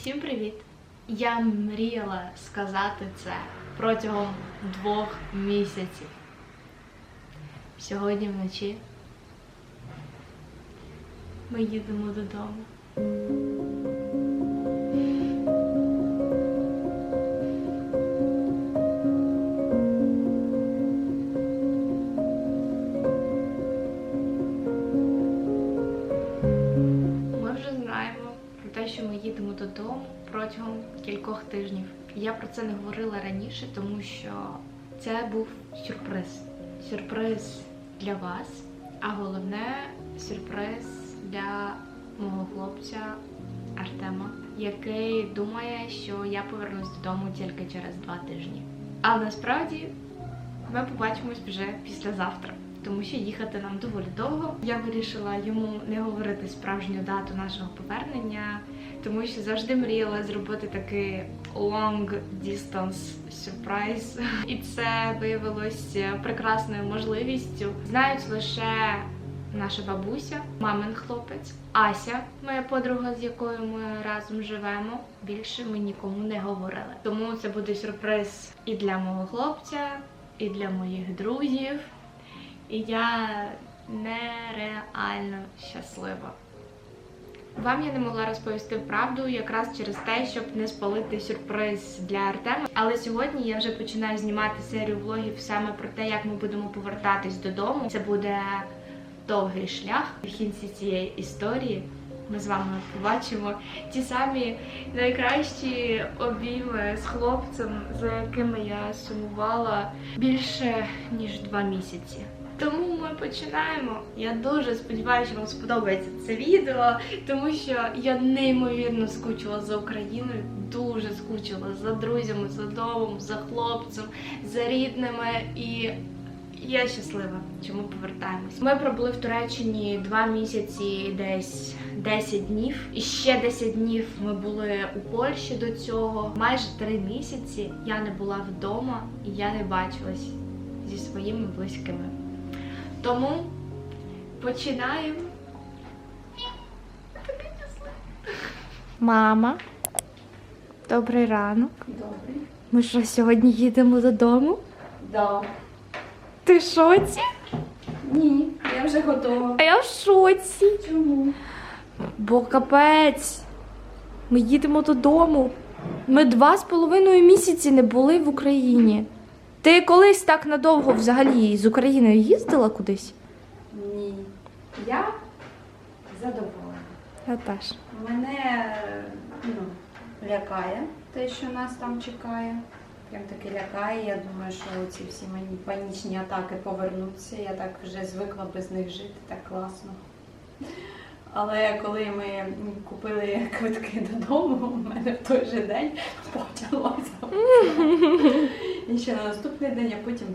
Усім привіт! Я мріяла сказати це протягом двох місяців. Сьогодні вночі ми їдемо додому. Я про це не говорила раніше, тому що це був сюрприз. Сюрприз для вас, а головне сюрприз для мого хлопця Артема, який думає, що я повернусь додому тільки через два тижні. Але насправді ми побачимось вже післязавтра, тому що їхати нам доволі довго. Я вирішила йому не говорити справжню дату нашого повернення, тому що завжди мріяла зробити такий long distance surprise. І це виявилось прекрасною можливістю. Знають лише наша бабуся, мамин хлопець, Ася, моя подруга, з якою ми разом живемо. Більше ми нікому не говорили. Тому це буде сюрприз і для мого хлопця, і для моїх друзів. І я нереально щаслива. Вам я не могла розповісти правду якраз через те, щоб не спалити сюрприз для Артема. Але сьогодні я вже починаю знімати серію влогів саме про те, як ми будемо повертатись додому. Це буде довгий шлях. В кінці цієї історії ми з вами побачимо ті самі найкращі обійми з хлопцем, за якими я сумувала більше ніж два місяці. Тому ми починаємо. Я дуже сподіваюся, що вам сподобається це відео, тому що я неймовірно скучила за Україною, дуже скучила за друзями, за домом, за хлопцем, за рідними і. Я щаслива, чому повертаємось. Ми пробули в Туреччині два місяці, десь 10 днів. І ще 10 днів ми були у Польщі до цього. Майже три місяці я не була вдома і я не бачилась зі своїми близькими. Тому починаємо. Мама, добрий ранок. Добрий. Ми що сьогодні їдемо додому? Да. Ти в шоці? Ні, я вже готова. А я в шоці. Чому? Бо капець. Ми їдемо додому. Ми два з половиною місяці не були в Україні. Ти колись так надовго взагалі з Україною їздила кудись? Ні. Я задоволена. Я теж. Мене ну, лякає те, що нас там чекає. Прям таки лякає. Я думаю, що ці всі мені панічні атаки повернуться. Я так вже звикла без них жити, так класно. Але коли ми купили квитки додому, у мене в той же день почалося. І ще на наступний день, а потім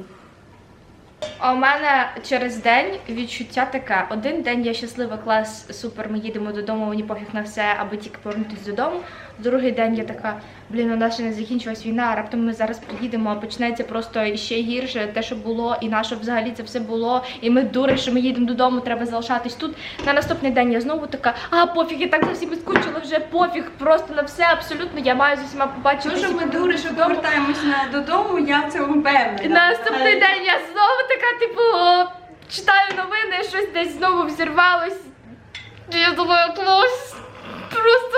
А у мене через день відчуття таке: один день я щаслива, клас, супер, ми їдемо додому, мені пофіг на все, аби тільки повернутися додому. Другий день я така, блін, у нас ще не закінчилась війна, а раптом ми зараз приїдемо, а почнеться просто ще гірше те, що було, і на що взагалі це все було. І ми дури, що ми їдемо додому, треба залишатись тут. На наступний день я знову така, а пофіг, я так за всіми скучила, вже пофіг, просто на все абсолютно. Я маю з усіма побачити. Що ми дури, що повертаємось на додому, я в цьому впевнена. І на наступний день я знову така, типу, о, читаю новини, щось десь знову взірвалось. Я думаю, клас. Просто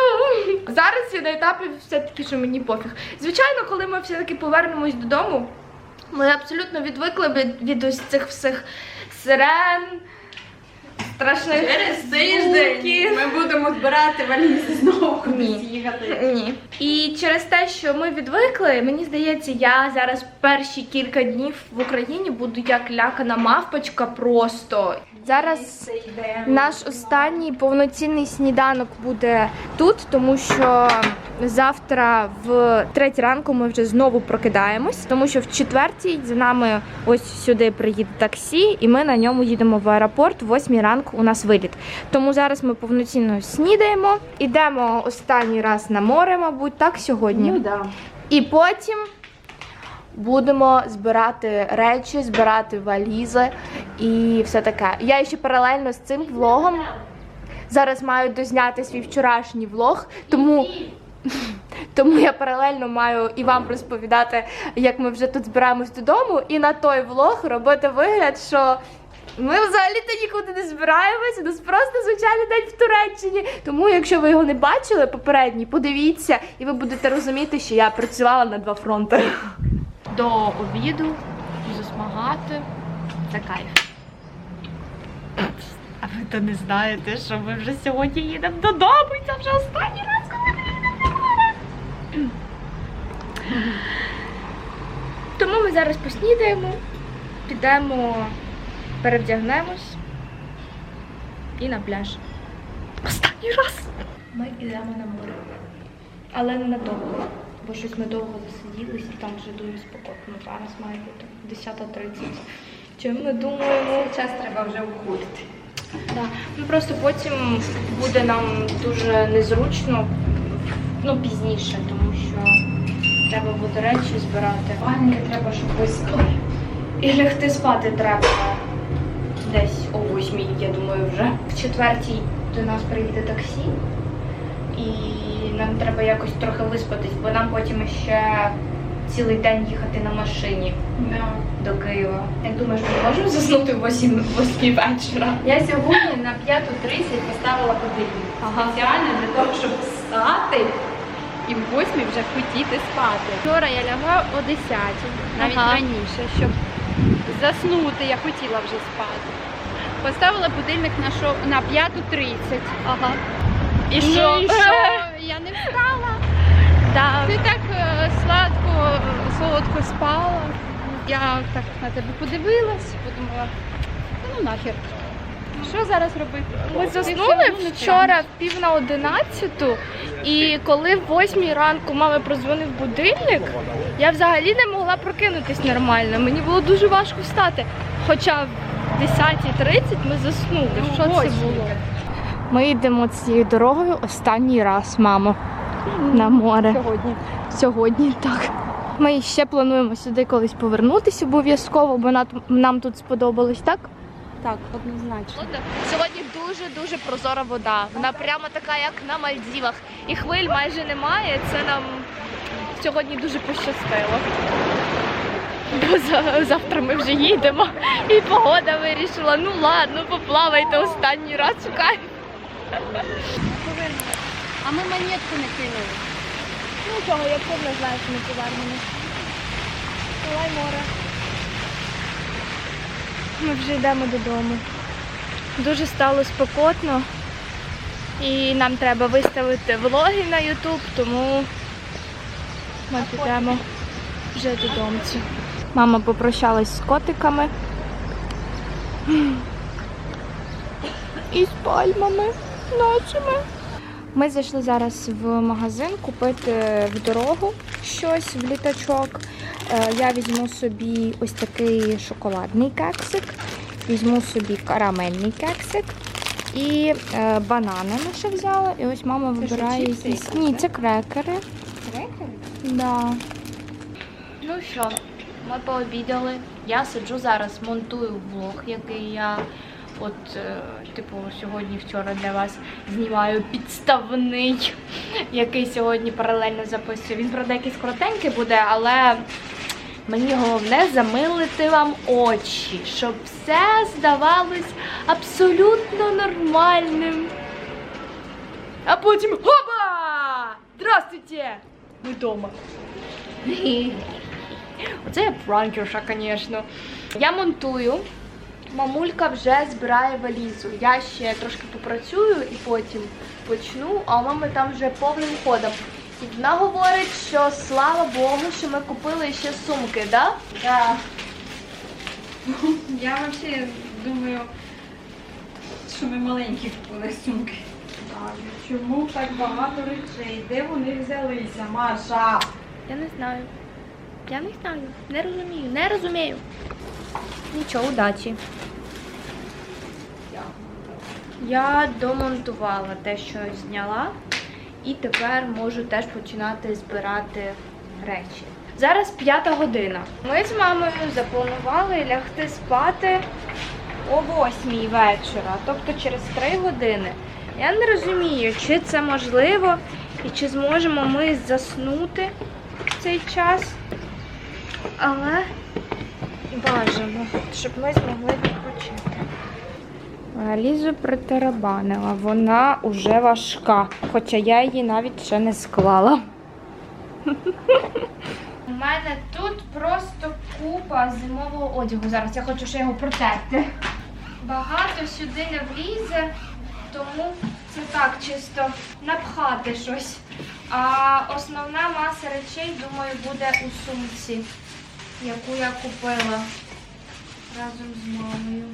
зараз я на етапі все-таки, що мені пофіг. Звичайно, коли ми все-таки повернемось додому, ми абсолютно відвикли від, від ось цих всіх сирен, страшних Через тиждень ми будемо збирати валізи знову кудись їхати. Ні. І через те, що ми відвикли, мені здається, я зараз перші кілька днів в Україні буду як лякана мавпочка просто. Зараз наш останній повноцінний сніданок буде тут, тому що завтра в третій ранку ми вже знову прокидаємось, тому що в четвертій за нами ось сюди приїде таксі, і ми на ньому їдемо в аеропорт. В восьмій ранку у нас виліт. Тому зараз ми повноцінно снідаємо, ідемо останній раз на море, мабуть, так сьогодні. Ну да. І потім будемо збирати речі, збирати валізи і все таке. Я ще паралельно з цим влогом зараз маю дозняти свій вчорашній влог, тому Тому я паралельно маю і вам розповідати, як ми вже тут збираємось додому, і на той влог робити вигляд, що ми взагалі-то нікуди не збираємося. Нас просто звичайний день в Туреччині. Тому, якщо ви його не бачили попередній, подивіться, і ви будете розуміти, що я працювала на два фронти. До обіду засмагати це кайф. А ви то не знаєте, що ми вже сьогодні їдемо додому, і це вже останній раз, коли ми їдемо на море. Тому ми зараз поснідаємо, підемо, перевдягнемось і на пляж. Останній раз. Ми йдемо на море. Але не надовго, бо щось ми довго засиділись і там вже дуже спокійно. Зараз має бути 10.30. Чим ми думаємо? Час треба вже уходити. Да. Ну просто потім буде нам дуже незручно, ну пізніше, тому що треба буде речі збирати. Спальники треба, щоб виспали. І лягти спати треба десь о восьмій, я думаю, вже. В четвертій до нас приїде таксі, і нам треба якось трохи виспатись, бо нам потім ще цілий день їхати на машині до Києва. Як думаєш, ми можемо заснути в 8, 8 вечора? Я сьогодні на 5.30 поставила будильник. Ага. Спеціально для того, щоб встати і в 8 вже хотіти спати. Вчора я лягла о 10, навіть Ага. раніше, щоб заснути, я хотіла вже спати. Поставила будильник на що на 5.30. Ага. І Ну, що? і що? Я не встала. Да. Ти так е, сладко, солодко спала. Я так на тебе подивилась, подумала, ну нахер. Що зараз робити? Ми заснули вчора в пів на одинадцяту, і коли в восьмій ранку мами прозвонив будильник, я взагалі не могла прокинутись нормально. Мені було дуже важко встати. Хоча в 10.30 ми заснули. Ну, Що це було? Ми йдемо цією дорогою останній раз, мамо, на море. Сьогодні. Сьогодні так. Ми ще плануємо сюди колись повернутися обов'язково, бо нам- тут сподобалось, так? Так, однозначно. Сьогодні дуже дуже прозора вода. Вона прямо така, як на Мальдівах. І хвиль майже немає. Це нам сьогодні дуже пощастило. Бо завтра ми вже їдемо. І погода вирішила, ну ладно, поплавайте останній раз чекай. А ми монетку не кинули. Ну чого, якщо не знаєш, ми повернемо. Давай море. Ми вже йдемо додому. Дуже стало спекотно. І нам треба виставити влоги на YouTube, тому ми підемо вже додому. Мама попрощалась з котиками. І з пальмами нашими. Ми зайшли зараз в магазин купити в дорогу щось в літачок. Е, Я візьму собі ось такий шоколадний кексик, візьму собі карамельний кексик і е, банани ми ще взяла. І ось мама Це вибирає чіпси якісь. Ні, це крекери. Да. Ну що, ми пообідали. Я сиджу зараз, монтую влог, який я от, е, типу, сьогодні вчора для вас знімаю підставний, який сьогодні паралельно записую. Він, правда, якийсь коротенький буде, але мені головне замилити вам очі, щоб все здавалось абсолютно нормальним. А потім хоба! Здравствуйте! Ми вдома. Оце я пранкерша, звісно. Я монтую. Мамулька вже збирає валізу. Я ще трошки попрацюю і потім почну, а у мами там вже повним ходом. І вона говорить, що слава Богу, що ми купили ще сумки, да? Да. Я взагалі думаю, що ми маленькі купили сумки. Чому так багато речей? Де вони взялися, Маша? Я не знаю. Я не знаю. Не розумію. Не розумію. Нічого, удачі. Я домонтувала те, що зняла, і тепер можу теж починати збирати речі. Зараз п'ята година. Ми з мамою запланували лягти спати о восьмій вечора, тобто через три години. Я не розумію, чи це можливо, І чи зможемо ми заснути в цей час? Але бажано, щоб ми змогли відпочити. Лізу притарабанила, вона уже важка, хоча я її навіть ще не склала. У мене тут просто купа зимового одягу. Зараз я хочу ще його протерти. Багато сюди не влізе, тому це так чисто напхати щось. А основна маса речей, думаю, буде у сумці, яку я купила разом з мамою.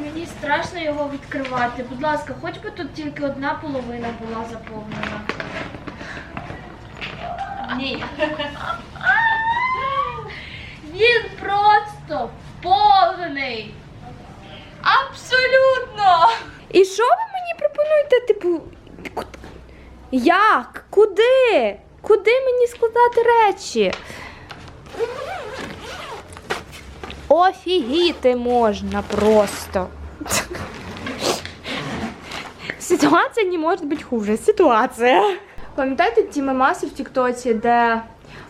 Мені страшно його відкривати. Будь ласка, хоч би тут тільки одна половина була заповнена. Ні. Він просто повний. Абсолютно. І що ви мені пропонуєте? Типу, як? Куди? Куди мені складати речі? Офігіти можна просто. Ситуація не може бути хуже. Ситуація. Пам'ятаєте ті мемаси в Тіктоці, де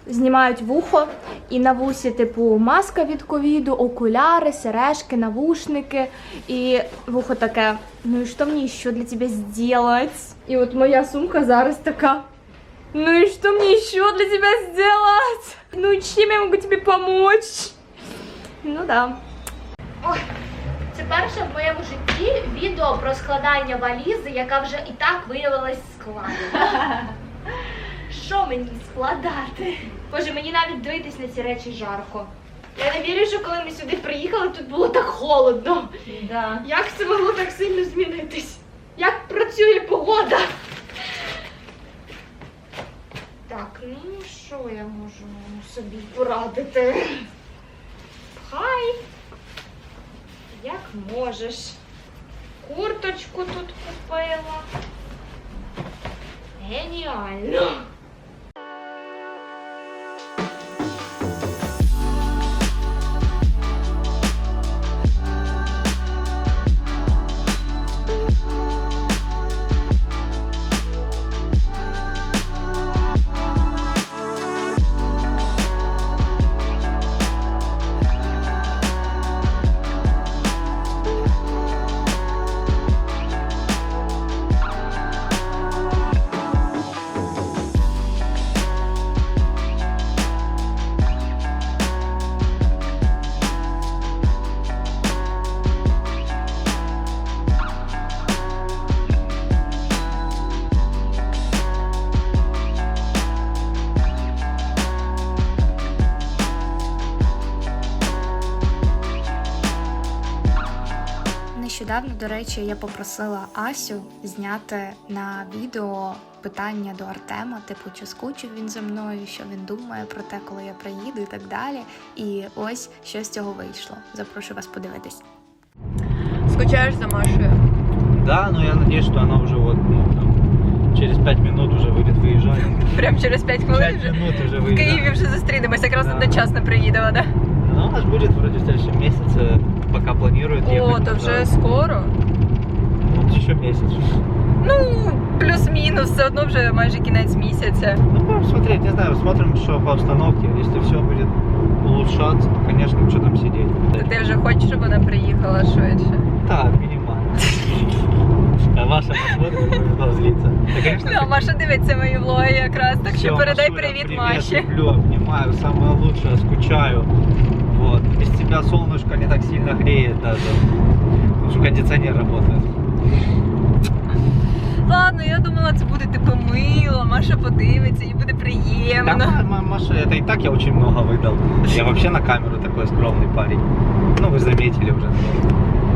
знімають вухо, і на вусі, типу, маска від ковіду, окуляри, сережки, навушники, і вухо таке. Ну і що мені ще для тебе зробити? І от моя сумка зараз така. Ну и что мне еще для тебя сделать? Ну и чем я могу тебе помочь? Ну да. Ой, це перше в моєму житті відео про складання валізи, яка вже і так виявилась складена. Що мені складати? Боже, мені навіть дивитись на ці речі жарко. Я не вірю, що коли ми сюди приїхали, тут було так холодно. Да. Як це могло так сильно змінитись? Як працює погода? Так, ну що я можу собі порадити? Хай, як можеш. Курточку тут купила. Геніально. Нещодавно, до речі, я попросила Асю зняти на відео питання до Артема, типу, чи скучив він за мною, що він думає про те, коли я приїду і так далі. І ось що з цього вийшло. Запрошую вас подивитись. Скучаешь за Машей? Да, но я надеюсь, что она уже вот ну, там, через пять минут уже будет выезжать. Прям через 5 хвилин Пять вже? минут уже В Києві вже зустрінемося, якраз Да. одночасно приїдемо, да? Ну, она же будет вроде в следующем месяце, пока планирует ехать. О, то вже скоро. Вот еще месяц. Ну, плюс-мінус, все одно вже майже кінець місяця. Ну, будем смотреть, не знаю, смотрим, что по обстановке. Если все будет улучшаться, то, конечно, что там сидеть. То ти вже хочеш, щоб вона приїхала швидше? Так, минимально. А Маша посмотрит. Да, конечно, Ну, а Маша дивиться мої влоги якраз, так що Всё, передай Машуля, привіт привет, Маші. люблю, обнимаю, самое лучшее, скучаю Вот. Без тебя солнышко не так сильно греет даже. Потому что кондиционер работает. Ладно, я думала, це буде типу мило, Маша подивиться, їй буде Да, приємно. ма- ма- Маша, это и так я очень много выдал. Я вообще на камеру такой скромный парень. Ну, вы заметили уже.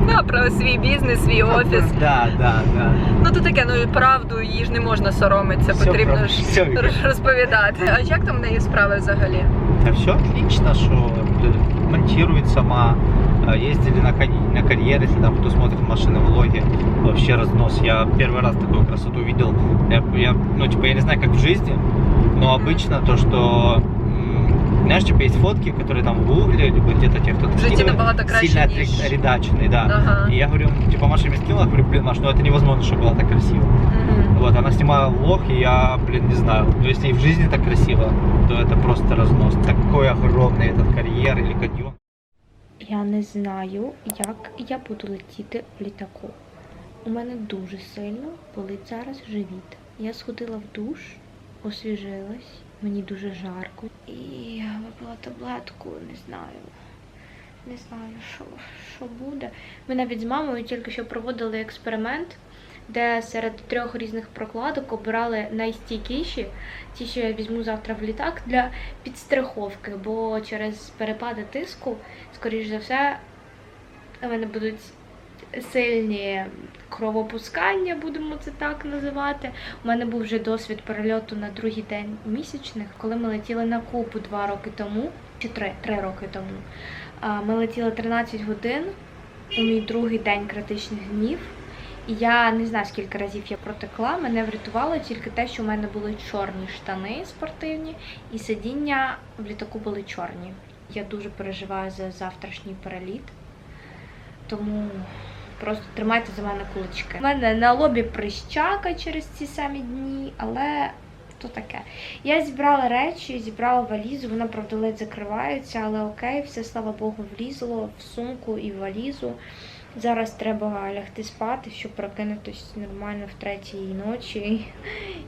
Да, про свій бізнес, свій офіс. Да, да, да. Ну то таке, ну і правду її ж не можна соромитися, Всё потрібно правда, ж всё вірно. розповідати. А як там в неї справи взагалі? Да все отлично, что монтирует сама. А, Ездили на, кон- на карьер, если там кто смотрит машины влоги, вообще разнос. Я первый раз такую красоту видел. Я, я, ну, типа, я не знаю, как в жизни, но обычно то, что знаешь, типа есть фотки, которые там в гугле, либо где-то те, кто-то В житті скидывает, набагато краще, сильно ніж- отредаченный, да. Ага. И я говорю, типа, Маша мне скинула, говорю, блин, Маш, ну это невозможно, чтобы было так красиво. Мгм. Вот, она снимала влог, и я, блин, не знаю, ну если и в жизни так красиво, то это просто разнос. Такой огромный этот карьер или каньон. Я не знаю, як я буду летіти в літаку. У мене дуже сильно болить зараз живіт. Я сходила в душ, освіжилась, мені дуже жарко. І випила таблетку, не знаю. Не знаю, що, що буде. Ми навіть з мамою тільки що проводили експеримент, де серед трьох різних прокладок обирали найстійкіші, ті, що я візьму завтра в літак для підстраховки, бо через перепади тиску скоріш за все, у мене будуть сильні кровопускання, будемо це так називати. У мене був вже досвід перельоту на другий день місячних, коли ми летіли на Кубу два роки тому, чи три, три роки тому. Ми летіли 13 годин у мій другий день критичних днів. І я не знаю, скільки разів я протекла. Мене врятувало тільки те, що в мене були чорні штани спортивні, і сидіння в літаку були чорні. Я дуже переживаю за завтрашній переліт. Тому просто тримайте за мене кулачки. У мене на лобі прищака через ці самі дні, але то таке. Я зібрала речі, зібрала валізу, вона правда ледь закривається, але окей, все слава Богу, влізло в сумку і в валізу. Зараз треба лягти спати, щоб прокинутись нормально в третій ночі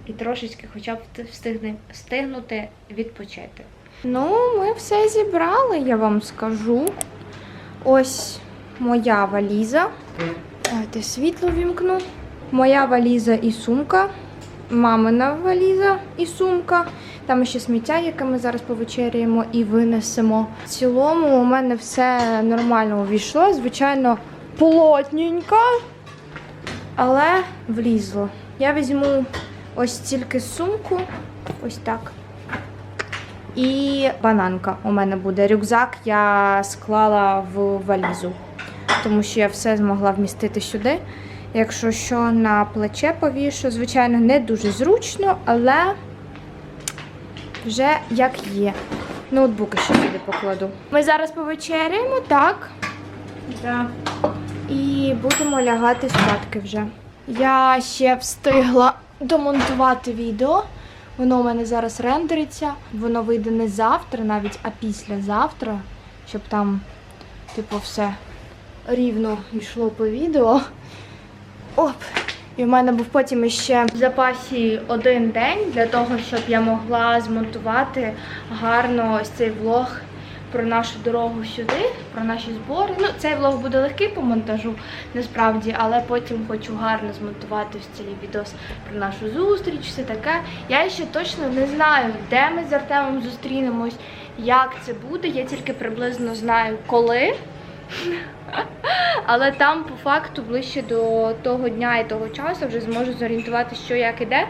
і трошечки хоча б встигне, встигнути відпочити. Ну, ми все зібрали, я вам скажу. Ось моя валіза. Давайте світло вімкну. Моя валіза і сумка. Мамина валіза і сумка. Там ще сміття, яке ми зараз повечеряємо і винесемо. В цілому у мене все нормально увійшло. Звичайно, плотненько, але влізло. Я візьму ось тільки сумку, ось так. І бананка у мене буде. Рюкзак я склала в валізу, тому що я все змогла вмістити сюди. Якщо що на плече повішу, звичайно, не дуже зручно, але вже як є. Ноутбуки ще сюди покладу. Ми зараз повечеряємо, так. Да. І будемо лягати спадки вже. Я ще встигла домонтувати відео. Воно у мене зараз рендериться. Воно вийде не завтра, навіть, а післязавтра, щоб там, типу, все рівно йшло по відео. Оп! І в мене був потім іще в запасі один день для того, щоб я могла змонтувати гарно ось цей влог про нашу дорогу сюди, про наші збори. Ну, цей влог буде легкий по монтажу, насправді, але потім хочу гарно змонтувати ось цей відос про нашу зустріч, все таке. Я ще точно не знаю, де ми з Артемом зустрінемось, як це буде. Я тільки приблизно знаю, коли. Але там, по факту, ближче до того дня і того часу вже зможу зорієнтувати, що як іде,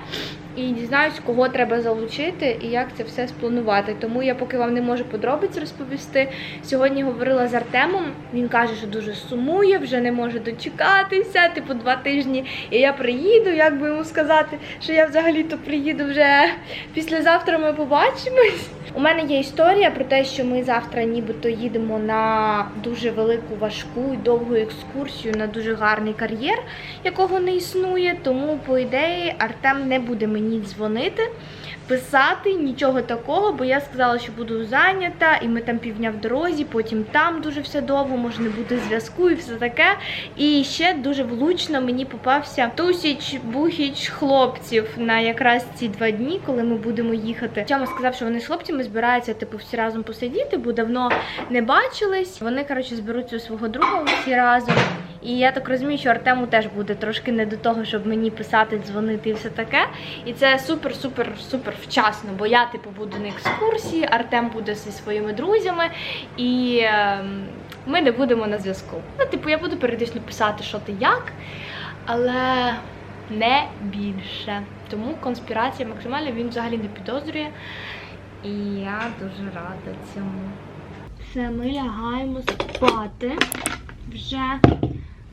і дізнаюсь, кого треба залучити і як це все спланувати. Тому я поки вам не можу подробиць розповісти. Сьогодні говорила з Артемом. Він каже, що дуже сумує, вже не може дочекатися, типу два тижні. І я приїду, як би йому сказати, що я взагалі-то приїду вже післязавтра. Ми побачимось. У мене є історія про те, що ми завтра нібито їдемо на дуже велику, важку і довгу екскурсію на дуже гарний кар'єр, якого не існує. Тому, по ідеї, Артем не буде мені дзвонити, писати, нічого такого, бо я сказала, що буду зайнята, і ми там півдня в дорозі, потім там дуже все довго, може не буде зв'язку і все таке. І ще дуже влучно мені попався тусіч бухіч хлопців на якраз ці два дні, коли ми будемо їхати. Тьома сказав, що вони з хлопцями збираються типу всі разом посидіти, бо давно не бачились. Вони коротше зберуться свого друга всі разом. І я так розумію, що Артему теж буде трошки не до того, щоб мені писати, дзвонити і все таке. І це супер, супер, супер вчасно, бо я типу буду на екскурсії, Артем буде зі своїми друзями, і ем, ми не будемо на зв'язку. Ну, типу, я буду періодично писати, що ти як, але не більше. Тому конспірація максимальна він взагалі не підозрює. І я дуже рада цьому. Все, ми лягаємо спати вже.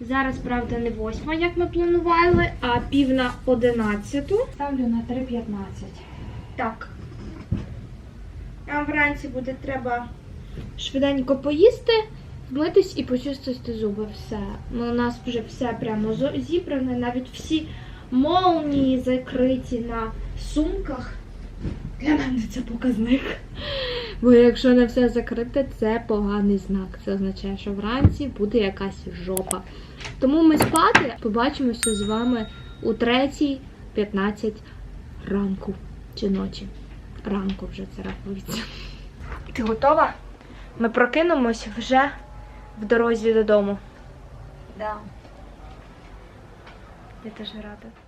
Зараз, правда, не восьма, як ми планували, а пів на одинадцяту. Ставлю на 3.15. Так. А вранці буде треба швиденько поїсти, вмитись і почистити зуби. Все. Ну, У нас вже все прямо зібране, навіть всі молнії закриті на сумках. Для мене це показник. Бо якщо не все закрите, це поганий знак. Це означає, що вранці буде якась жопа. Тому ми спати побачимося з вами у 3.15 ранку чи ночі. Ранку вже це рахується. Ти готова? Ми прокинемось вже в дорозі додому. Да. Я теж рада.